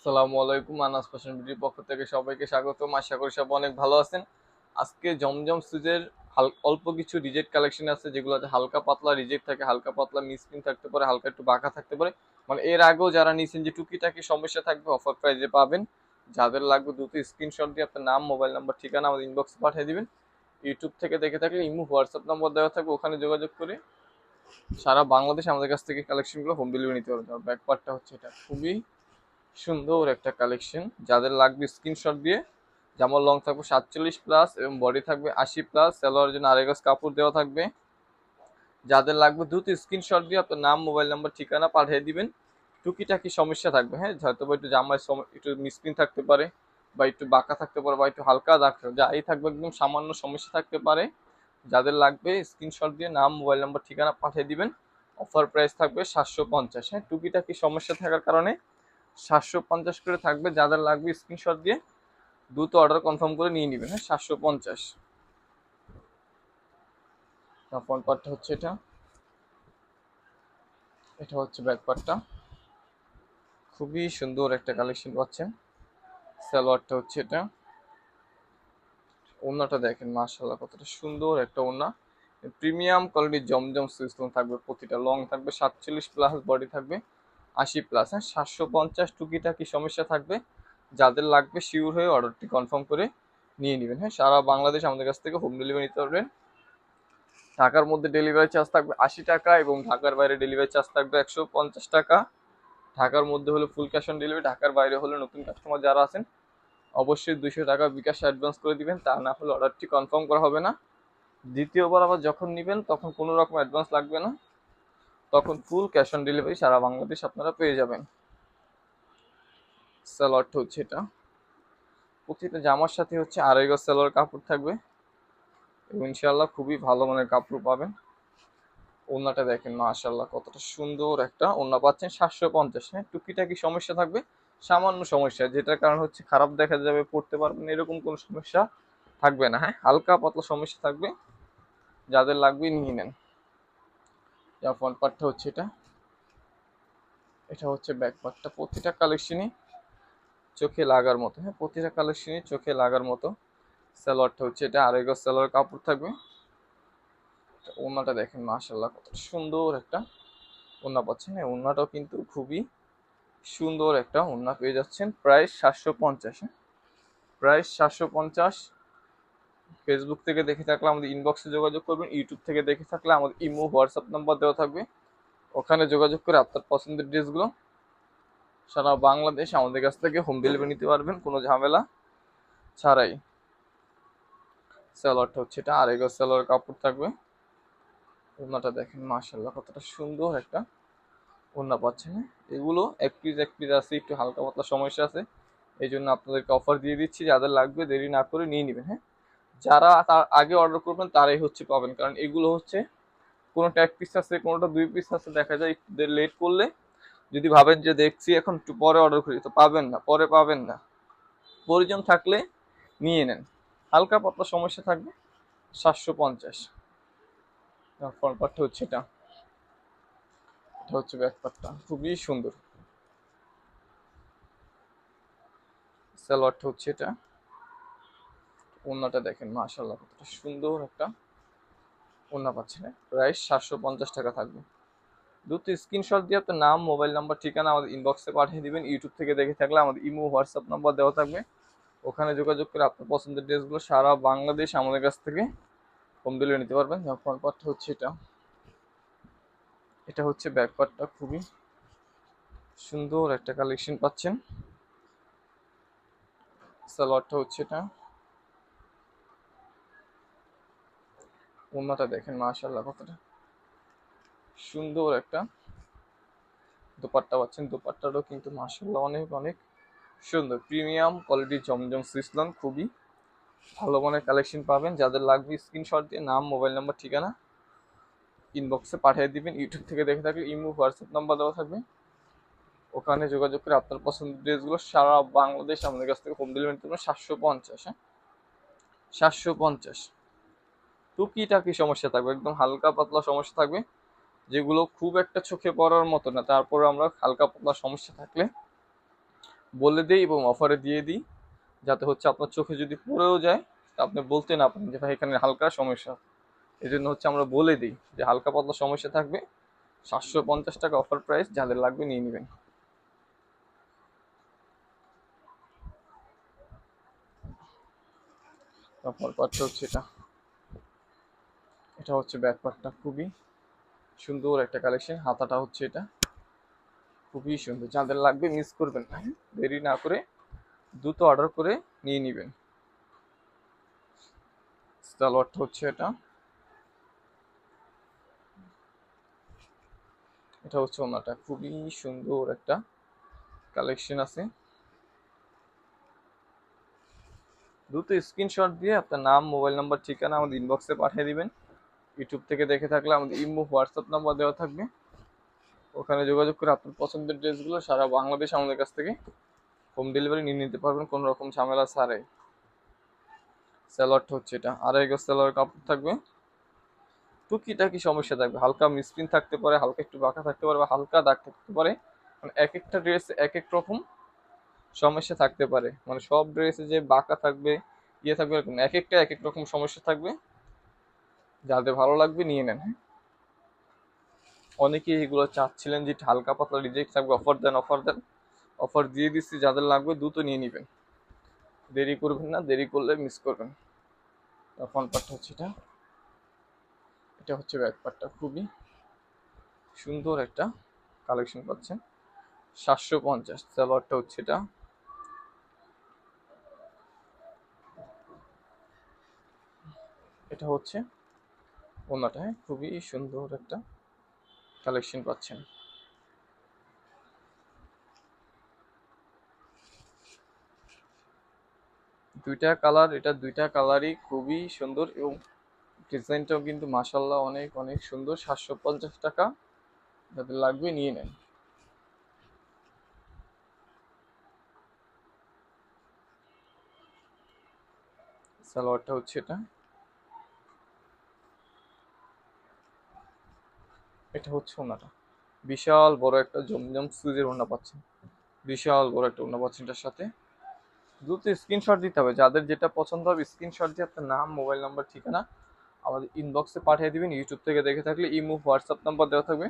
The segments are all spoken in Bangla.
আসসালামু আলাইকুম, আনাস ফ্যাশন বিউটির পক্ষ থেকে সবাইকে স্বাগতম। আশা করি সব অনেক ভালো আছেন। আজকে জমজম সুজের অল্প কিছু রিজেক্ট কালেকশন আছে, যেগুলোতে হালকা পাতলা রিজেক্ট থাকে, হালকা পাতলা মিসপ্রিন্ট থাকতে পারে, হালকা একটু বাঁকা থাকতে পারে। মানে এর আগেও যারা নিয়েছেন যে টুকিটাকি সমস্যা থাকবে অফার প্রাইজে পাবেন। যাদের লাগবে দ্রুত স্ক্রিনশট দিয়ে আপনার নাম মোবাইল নাম্বার ঠিকানা আমাদের ইনবক্সে পাঠিয়ে দিবেন। ইউটিউব থেকে দেখে থাকলে ইমো হোয়াটসঅ্যাপ নম্বর দেওয়া থাকবে, ওখানে যোগাযোগ করে সারা বাংলাদেশ আমাদের কাছ থেকে কালেকশনগুলো হোম ডেলিভারি নিতে পারবেন। আর ব্যাক হচ্ছে এটা। খুবই সুন্দর একটা কালেকশন যাদের লাগবে স্ক্রিনশট দিয়ে জামার লং থাকবে সাতচল্লিশ প্লাস এবং বডি থাকবে আশি প্লাস সালোয়ারের জন্য আড়াই গজ কাপড় দেওয়া থাকবে। যাদের লাগবে দ্রুত স্ক্রিনশট দিয়ে আপনার নাম মোবাইল নাম্বার ঠিকানা পাঠিয়ে দিবেন। টুকিটাকি সমস্যা থাকবে হ্যাঁ? হয়তো বা একটু জামায় একটু মিসপ্রিন্ট থাকতে পারে বা একটু বাঁকা থাকতে পারে বা একটু হালকা থাকবে যাই থাকবে একদম সামান্য সমস্যা থাকতে পারে। যাদের লাগবে স্ক্রিনশট দিয়ে নাম মোবাইল নাম্বার ঠিকানা পাঠিয়ে দিবেন। অফার প্রাইস থাকবে সাতশো পঞ্চাশ হ্যাঁ? টুকিটাকি সমস্যা থাকার কারণে সাতশো পঞ্চাশ করে থাকবে যাদের লাগবে স্ক্রিনশট দিয়ে দ্রুত অর্ডার কনফার্ম করে নিয়ে নেবেন হ্যাঁ? সাতশো পঞ্চাশ। পার্টটা হচ্ছে এটা। এটা হচ্ছে ব্যাক পার্টটা খুবই সুন্দর একটা কালেকশন পাচ্ছেন। সালোয়ারটা হচ্ছে এটা। ওড়নাটা দেখেন মাশাল্লাহ কতটা সুন্দর একটা ওড়না। প্রিমিয়াম কোয়ালিটির জমজম সিস্টেম থাকবে, প্রতিটা লং থাকবে, সাতচল্লিশ প্লাস বডি থাকবে। আশি প্লাস হ্যাঁ সাতশো পঞ্চাশ টুকিটা কি সমস্যা থাকবে। যাদের লাগবে শিওর হয়ে অর্ডারটি কনফার্ম করে নিয়ে নেবেন। হ্যাঁ সারা বাংলাদেশ আমাদের কাছ থেকে হোম ডেলিভারি নিতে পারবেন। ঢাকার মধ্যে ডেলিভারি চার্জ থাকবে আশি টাকা এবং ঢাকার বাইরে ডেলিভারি চার্জ থাকবে একশো পঞ্চাশ টাকা। ঢাকার মধ্যে হলে ফুল ক্যাশ অন ডেলিভারি ঢাকার বাইরে হলে নতুন কাস্টমার যারা আছেন, অবশ্যই দুশো টাকা বিকাশ অ্যাডভান্স করে দিবেন। তা না হলে অর্ডারটি কনফার্ম করা হবে না। দ্বিতীয়বার আবার যখন নেবেন, তখন কোনো রকম অ্যাডভান্স লাগবে না। তখন ফুল ক্যাশ অন ডেলিভারি সারা বাংলাদেশ আপনারা পেয়ে যাবেন। সালোয়ারটা হচ্ছে এটা। প্রতিটা জামার সাথে হচ্ছে আড়াই গজ কাপড় থাকবে। এবং ইনশাল্লাহ খুবই ভালো মানের কাপড় পাবেন। ওড়নাটা দেখেন মাশাল্লাহ কতটা সুন্দর একটা ওড়না পাচ্ছেন সাতশো পঞ্চাশ। হ্যাঁ টুকিটাকি সমস্যা থাকবে, সামান্য সমস্যা। যেটার কারণ হচ্ছে খারাপ দেখা যাবে, পড়তে পারবেন এরকম কোনো সমস্যা থাকবে না। হ্যাঁ হালকা পাতলা সমস্যা থাকবে। যাদের লাগবে নিয়ে নেন। যা ফ্রন্ট পার্টটা হচ্ছে এটা। এটা হচ্ছে ব্যাক পার্টটা প্রতিটা কালেকশনই চোখে লাগার মতো। হ্যাঁ প্রতিটা কালেকশনই চোখে লাগার মতো সালোয়ারটা হচ্ছে এটা। আড়াই গজ সালোয়ার কাপড় থাকবে। ওড়নাটা দেখেন মাশাল্লাহ কত সুন্দর একটা ওড়না পাচ্ছেন। এই ওড়নাটাও কিন্তু খুবই সুন্দর একটা ওড়না পেয়ে যাচ্ছেন। প্রায় সাতশো পঞ্চাশ। প্রায় সাতশো পঞ্চাশ ফেসবুক থেকে দেখে থাকলে আমাদের ইনবক্সে যোগাযোগ করবেন ইউটিউব থেকে দেখে থাকলে আমাদের ইমো হোয়াটসঅ্যাপ নাম্বার দেওয়া থাকবে। ওখানে যোগাযোগ করে আপনার পছন্দের ড্রেসগুলো সারা বাংলাদেশ আমাদের কাছ থেকে হোম ডেলিভারি নিতে পারবেন, কোনো ঝামেলা ছাড়াই। সালোয়ারটা হচ্ছে এটা আড়াই গজ সালোয়ার কাপড় থাকবে। ওনাটা দেখেন মাশাল্লাহ কতটা সুন্দর একটা ওড়না পাচ্ছেন? এগুলো এক পিস এক পিস আছে, একটু হালকা পাতলা সমস্যা আছে। এই জন্য আপনাদেরকে অফার দিয়ে দিচ্ছি, যাদের লাগবে দেরি না করে নিয়ে নেবেন হ্যাঁ? যারা তার আগে অর্ডার করবেন, তারাই হচ্ছে পাবেন। কারণ এগুলো হচ্ছে কোনোটা এক পিস আছে, কোনোটা দুই পিস আছে, দেখা যায় একটু লেট করলে। যদি ভাবেন যে দেখছি এখন একটু পরে অর্ডার করি, তো পাবেন না, পরে পাবেন না। প্রয়োজন থাকলে নিয়ে নেন। হালকা পাতলা সমস্যা থাকবে, সাতশো পঞ্চাশ। হচ্ছে এটা। এটা হচ্ছে ব্যাক খুবই সুন্দর। সালোয়ারটা হচ্ছে এটা। ওড়নাটা দেখেন মাশাল্লাহ কতটা সুন্দর একটা ওড়না পাচ্ছেন। প্রায় সাতশো পঞ্চাশ টাকা থাকবে। দ্রুত স্ক্রিনশট দিয়ে আপনার নাম মোবাইল নাম্বার ঠিকানা আমাদের ইনবক্সে পাঠিয়ে দিবেন। ইউটিউব থেকে দেখে থাকলে আমাদের ইমো হোয়াটসঅ্যাপ নাম্বার দেওয়া থাকবে। ওখানে যোগাযোগ করে আপনার পছন্দের ড্রেসগুলো সারা বাংলাদেশ আমাদের কাছ থেকে হোম ডেলিভারি নিতে পারবেন। ফ্রন্ট পার্টটা হচ্ছে এটা। এটা হচ্ছে ব্যাক পার্টটা খুবই সুন্দর একটা কালেকশন পাচ্ছেন। সালোয়ারটা হচ্ছে এটা। ওড়নাটা দেখেন মাশাল্লাহ কতটা সুন্দর একটা দোপাট্টা পাচ্ছেন। দোপাট্টাটাও কিন্তু মাশাল্লাহ অনেক অনেক সুন্দর। প্রিমিয়াম কোয়ালিটির জমজম সুইসলন খুবই ভালো মানের কালেকশন পাবেন। যাদের লাগবে স্ক্রিনশট দিয়ে নাম, মোবাইল নাম্বার, ঠিকানা ইনবক্সে পাঠিয়ে দিবেন। ইউটিউব থেকে দেখে থাকলে ইমো, হোয়াটসঅ্যাপ নাম্বার দেওয়া থাকবে। ওখানে যোগাযোগ করে আপনার পছন্দের ড্রেসগুলো সারা বাংলাদেশ আমাদের কাছ থেকে হোম ডেলিভারি সাতশো পঞ্চাশ হ্যাঁ? সাতশো পঞ্চাশ। টুকিটাকি সমস্যা থাকবে, একদম হালকা পাতলা সমস্যা থাকবে, যেগুলো খুব একটা চোখে পড়ার মতো না। তারপর আমরা হালকা পাতলা সমস্যা থাকলে বলে দিই এবং অফারে দিয়ে দিই, যাতে হচ্ছে আপনার চোখে যদি পড়েও যায় আপনি বলতে না পারেন যে, ভাই, এখানে হালকা সমস্যা। এই জন্য হচ্ছে আমরা বলে দিই যে, হালকা পাতলা সমস্যা থাকবে, সাতশো পঞ্চাশ টাকা অফার প্রাইস যাদের লাগবে নিয়ে নেবেন। তারপর পার্টটা হচ্ছে এটা। এটা হচ্ছে ব্যাক পার্টটা খুবই সুন্দর একটা কালেকশন হাতাটা হচ্ছে এটা। খুবই সুন্দর, যাদের লাগবে মিস করবেন না? দেরি না করে দ্রুত অর্ডার করে নিয়ে নেবেন। সালোয়ারটা হচ্ছে এটা। এটা হচ্ছে ওনাটা, খুবই সুন্দর একটা কালেকশন আছে। দ্রুত স্ক্রিনশট দিয়ে আপনার নাম মোবাইল নাম্বার ঠিকানা আমাদের ইনবক্সে পাঠিয়ে দিবেন। ইউটিউব থেকে দেখে থাকলে আমাদের ইমো হোয়াটসঅ্যাপ নাম্বার দেওয়া থাকবে। ওখানে যোগাযোগ করে আপনার পছন্দের ড্রেসগুলো সারা বাংলাদেশ আমাদের কাছ থেকে হোম ডেলিভারি নিয়ে নিতে পারবেন, কোনো রকম ঝামেলা ছাড়াই। স্যালোয়ারটা হচ্ছে এটা। আড়াই গজ স্যালোয়ার কাপড় থাকবে। টুকিটাকি সমস্যা থাকবে। হালকা মিসপ্রিন থাকতে পারে, হালকা একটু বাঁকা থাকতে পারে বা হালকা দাগ থাকতে পারে। মানে এক একটা ড্রেস এক এক রকম সমস্যা থাকতে পারে। মানে সব ড্রেসে যে বাঁকা থাকবে ইয়ে থাকবে, এরকম এক একটা এক এক রকম সমস্যা থাকবে। যাদের ভালো লাগবে নিয়ে নেন হ্যাঁ। অনেকেই এগুলো চাচ্ছিলেন যে হালকা পাতলা রিজেক্ট থাকবে অফার দেন অফার দেন। অফার দিয়ে দিচ্ছি, যাদের লাগবে দ্রুত নিয়ে নেবেন। দেরি করবেন না, দেরি করলে মিস করবেন। ফ্রন্ট পার্টটা হচ্ছে এটা। এটা হচ্ছে ব্যাক পার্টটা খুবই সুন্দর একটা কালেকশন পাচ্ছেন। সাতশো পঞ্চাশ সালোয়ারটা হচ্ছে এটা। এটা হচ্ছে ওনাটা হ্যাঁ? খুবই সুন্দর একটা কালেকশন পাচ্ছেন। দুইটা কালার এটা দুইটা কালারই খুবই সুন্দর এবং ডিজাইনটাও কিন্তু মাসাল্লাহ অনেক অনেক সুন্দর। সাতশো পঞ্চাশ টাকা যাদের লাগবে নিয়ে নেন। সালোয়ারটা হচ্ছে এটা। এটা হচ্ছে ওনাটা। বিশাল বড় একটা জমজম সুজের ওনা পাচ্ছেন। বিশাল বড় একটা ওনা পাচ্ছেন এটার সাথে। দ্রুত স্ক্রিনশট দিতে হবে। যাদের যেটা পছন্দ হবে স্ক্রিনশট দিয়ে আপনার নাম মোবাইল নাম্বার ঠিকানা আমাদের ইনবক্সে পাঠিয়ে দিবেন। ইউটিউব থেকে দেখে থাকলে ইমো হোয়াটসঅ্যাপ নাম্বার দেওয়া থাকবে।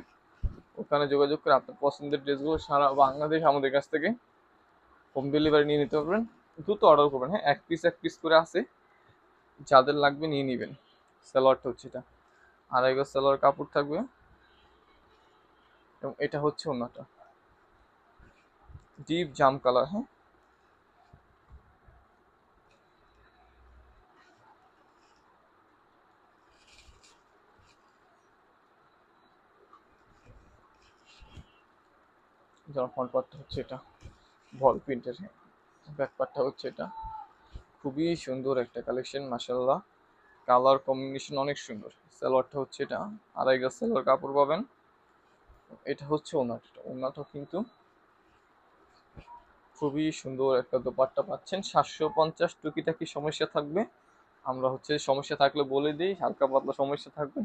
ওখানে যোগাযোগ করে আপনার পছন্দের ড্রেসগুলো সারা বাংলাদেশ আমাদের কাছ থেকে হোম ডেলিভারি নিয়ে নিতে পারবেন। দ্রুত অর্ডার করবেন। হ্যাঁ এক পিস এক পিস করে আসে যাদের লাগবে নিয়ে নেবেন। সালোয়ারটা হচ্ছে এটা। আড়াই গজ সালোয়ার কাপড় থাকবে। এবং এটা হচ্ছে ওনাটা ডিপ জাম কালার হ্যাঁ? যেমন ফ্রন্ট পার্টটা হচ্ছে এটা। বল প্রিন্টের ব্যাক হচ্ছে এটা। খুবই সুন্দর একটা কালেকশন মাসাল্লাহ কালার কম্বিনেশন অনেক সুন্দর। সালোয়ারটা হচ্ছে এটা। আড়াই গাছ সালোয়ার কাপড় পাবেন। এটা হচ্ছে ওনাটা ওনাটা কিন্তু খুবই সুন্দর একটা দোপাট্টা পাচ্ছেন। সাতশো পঞ্চাশ টুকিটাকি সমস্যা থাকবে। আমরা হচ্ছে সমস্যা থাকলে বলে দিই, হালকা পাতলা সমস্যা থাকবে।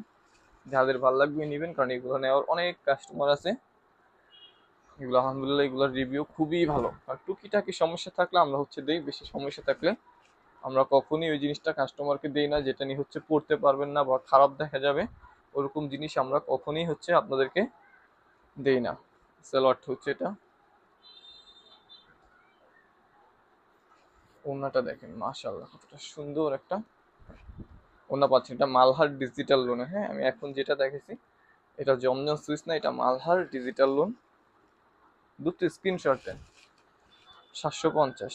যাদের ভালো লাগবে নেবেন, কারণ এগুলো নেওয়ার অনেক কাস্টমার আছে। এগুলো আলহামদুলিল্লাহ, এগুলোর রিভিউ খুবই ভালো। আর টুকিটাকি সমস্যা থাকলে আমরা হচ্ছে দিই, বেশি সমস্যা থাকলে আমরা কখনই ওই জিনিসটা কাস্টমারকে দিই না, যেটা নিয়ে হচ্ছে পড়তে পারবেন না বা খারাপ দেখা যাবে। ওরকম জিনিস আমরা কখনই হচ্ছে আপনাদেরকে দেই না। সালোয়ারটা হচ্ছে এটা। ওনাটা দেখেন মাশাল্লাহ কতটা সুন্দর একটা। ওনা পাচ্ছেন, এটা মালহার ডিজিটাল লোন হ্যাঁ? আমি এখন যেটা দেখেছি, এটা জমজম সুইচ না, এটা মালহার ডিজিটাল লোন দুটো স্ক্রিনশট দেন। সাতশো পঞ্চাশ।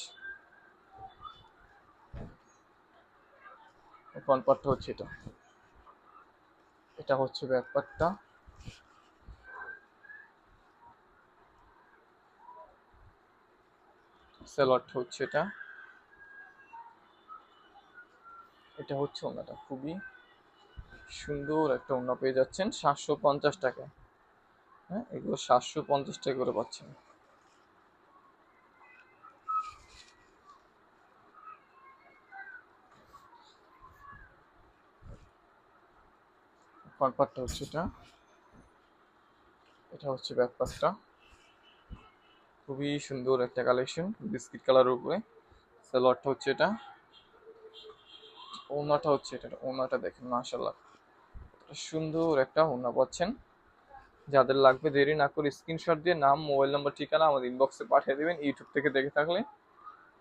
ফ্রন্ট হচ্ছে এটা। এটা হচ্ছে ব্যাক স্যালোয়ারটা হচ্ছে এটা। এটা হচ্ছে ওনাটা, খুবই সুন্দর একটা ওনা পেয়ে যাচ্ছেন, সাতশো পঞ্চাশ টাকা। হ্যাঁ এগুলো সাতশো পঞ্চাশ টাকা করে পাচ্ছেন। ফ্রন্ট হচ্ছে এটা। এটা হচ্ছে ব্যাক পার্টটা। খুবই সুন্দর একটা কালেকশন বিস্কিট কালারের উপরে। সালোয়ারটা হচ্ছে এটা। ওনাটা হচ্ছে এটা ওনাটা দেখেন মাশাল্লাহ সুন্দর একটা ওনা পাচ্ছেন। যাদের লাগবে দেরি না করে স্ক্রিনশট দিয়ে নাম মোবাইল নাম্বার ঠিকানা আমাদের ইনবক্সে পাঠিয়ে দেবেন ইউটিউব থেকে দেখে থাকলে।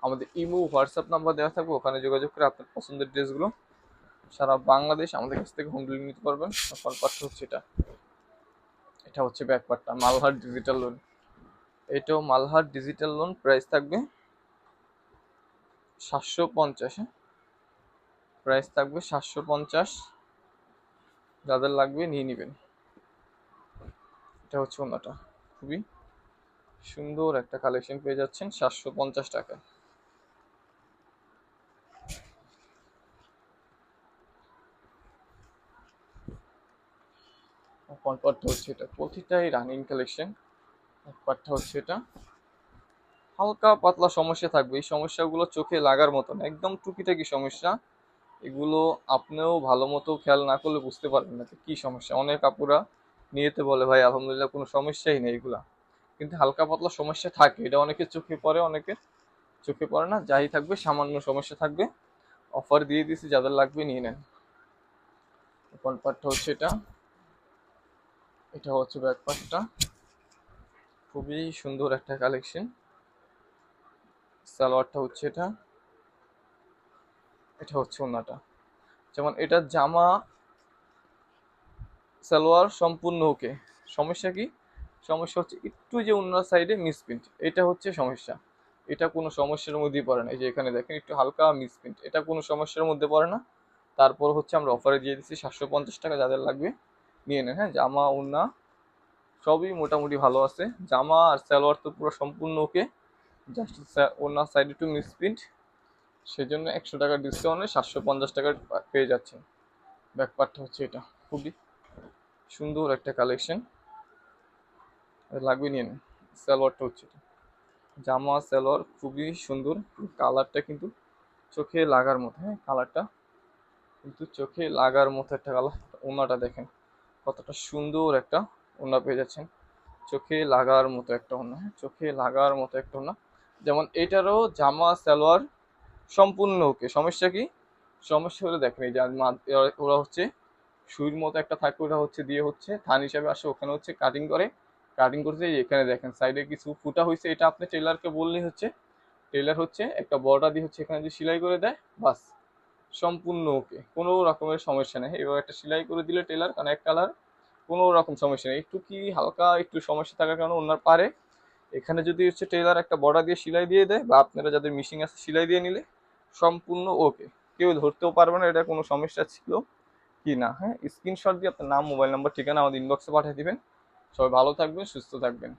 আমাদের ইমো হোয়াটসঅ্যাপ নাম্বার দেওয়া থাকবে, ওখানে যোগাযোগ করে আপনার পছন্দের ড্রেসগুলো সারা বাংলাদেশ আমাদের কাছ থেকে হোম ডেলিভারি নিতে পারবেন। ফল পার্টটা হচ্ছে এটা। এটা হচ্ছে ব্যাক পার্টটা মালহার ডিজিটাল লোন এটাও মালহার ডিজিটাল লোন প্রাইস থাকবে সাতশো পঞ্চাশে প্রাইস থাকবে সাতশো পঞ্চাশ। যাদের লাগবে নিয়ে নেবেন। এটা হচ্ছে ওনাটা খুবই সুন্দর একটা কালেকশন পেয়ে যাচ্ছেন সাতশো পঞ্চাশ টাকায়। পার্টটা হচ্ছে এটা। প্রতিটাই রানিং কালেকশন পার্টটা হচ্ছে এটা। হালকা পাতলা সমস্যা থাকবে। এই সমস্যাগুলো চোখে লাগার মতন একদম টুকিটাকি সমস্যা। এগুলো আপনিও ভালো মতো খেয়াল না করলে বুঝতে পারবেন না কী সমস্যা। অনেক আপুরা নিয়েতে বলে, ভাই, আলহামদুলিল্লাহ কোনো সমস্যাই নেই এগুলা। কিন্তু হালকা পাতলা সমস্যা থাকে। এটা অনেকের চোখে পড়ে, অনেকের চোখে পড়ে না। যাই থাকবে, সামান্য সমস্যা থাকবে। অফার দিয়ে দিয়েছি যাদের লাগবে নিয়ে নেন। ফ্রন্ট পার্টটা হচ্ছে এটা। এটা হচ্ছে ব্যাক পার্টটা খুবই সুন্দর একটা কালেকশন সালোয়ারটা হচ্ছে এটা। এটা হচ্ছে ওনাটা। যেমন এটা জামা, সালোয়ার সম্পূর্ণ ওকে। সমস্যা কি? সমস্যা হচ্ছে একটু যে অন্য সাইডে মিসপ্রিন্ট এটা হচ্ছে সমস্যা। এটা কোনো সমস্যার মধ্যেই পড়ে না। এই যে এখানে দেখেন, একটু হালকা মিসপ্রিন্ট এটা কোনো সমস্যার মধ্যে পড়ে না। তারপর হচ্ছে আমরা অফারে দিয়ে দিচ্ছি সাতশো পঞ্চাশ টাকা যাদের লাগবে। নিয়ে নেন। হ্যাঁ জামা, ওড়না সবই মোটামুটি ভালো আছে। জামা আর সালোয়ার তো পুরো সম্পূর্ণ ওকে জাস্ট ওনার সাইডে একটু মিসপ্রিন্ট সেই জন্য একশো টাকার ডিসকাউন্টে সাতশো পঞ্চাশ টাকার পেয়ে যাচ্ছেন। ব্যাকপারটা হচ্ছে এটা, খুবই সুন্দর একটা কালেকশন লাগবে নিয়ে নিন, সালোয়ারটা হচ্ছে এটা। জামা, সালোয়ার খুবই সুন্দর কালারটা কিন্তু চোখে লাগার মতো হ্যাঁ কালারটা কিন্তু চোখে লাগার মতো একটা কালার ওনাটা দেখেন। কতটা সুন্দর একটা ওনা পেয়ে যাচ্ছেন। চোখে লাগার মতো একটা ওনা হ্যাঁ চোখে লাগার মতো একটা ওনা যেমন এটারও জামা, সালোয়ার সম্পূর্ণ ওকে সমস্যা কি? সমস্যা হলে দেখেন, এই যে ওরা হচ্ছে সুইর মতো একটা থাকে ওটা হচ্ছে দিয়ে হচ্ছে, থান হিসাবে আসে, ওখানে হচ্ছে কাটিং করে। কাটিং করতে এখানে দেখেন সাইডে কিছু ফুটা হয়েছে এটা আপনি টেলারকে বললেই হচ্ছে। টেলার হচ্ছে একটা বর্ডার দিয়ে হচ্ছে এখানে যে সেলাই করে দেয়, বাস। সম্পূর্ণ ওকে কোনো রকমের সমস্যা নেই। এবার একটা সেলাই করে দিলে টেলার কারণ এক কালার কোনো রকম সমস্যা নেই। একটু কি হালকা একটু সমস্যা থাকার কারণে ওনার পারে। এখানে যদি হচ্ছে টেলার একটা বর্ডার দিয়ে সিলাই দিয়ে দেয় বা আপনারা যাদের মিশিং আছে সেলাই দিয়ে নিলে সম্পূর্ণ ওকে। কেউ ধরতেও পারবে না, এটা কোনো সমস্যা ছিল কি না হ্যাঁ? স্ক্রিনশট দিয়ে আপনার নাম, মোবাইল নাম্বার, ঠিকানা আমাদের ইনবক্সে পাঠিয়ে দিবেন। সবাই ভালো থাকবেন, সুস্থ থাকবেন।